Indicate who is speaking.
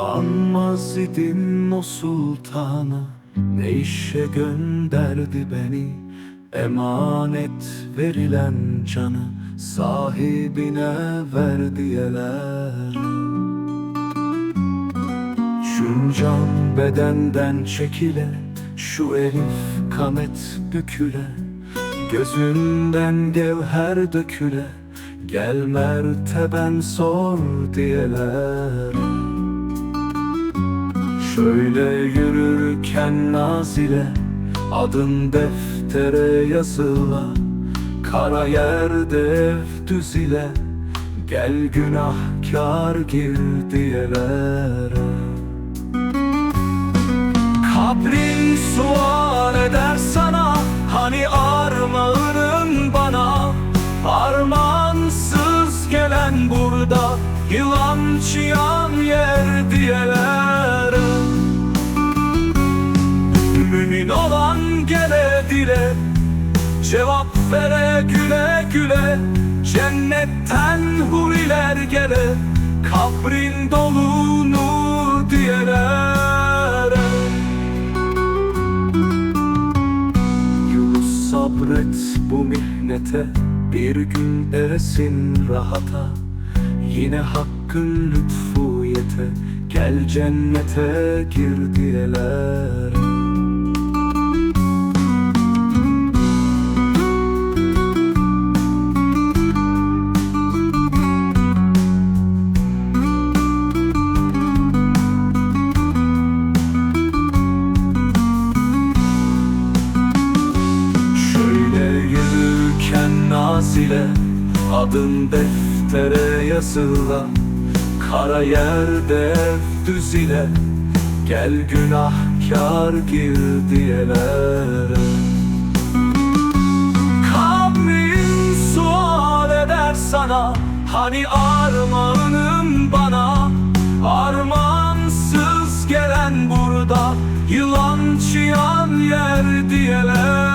Speaker 1: Anmaz idim o sultanı Ne işe gönderdi beni? Emanet verilen canı Sahibine ver diyeler. Şuncan bedenden çekile Şu elif kamet büküle. Gözünden gevher döküle Gel merteben sor diyeler Şöyle yürürken nazile Adın deftere yazıla. Kara yerde düz ile Gel günahkar gir diyeler Kabrin sual eder sana Hani armağanın bana. Armağansız gelen burada Yılan çıyan yer diyeler olan gele dile Cevap vere güle güle. Cennetten huriler gele Kabrin dolu nur diyeler Yunus sabret bu mihnete Bir gün eresin rahata. Yine hakkın lütfu yete Gel cennete gir diyeler yürürken nazile Adın deftere yazıla. Kara yerde düz ile Gel günahkar gir diyeler Kabrin sual eder sana Hani armağanım bana? Armağansız gelen burada Yılan çıyan yer diyeler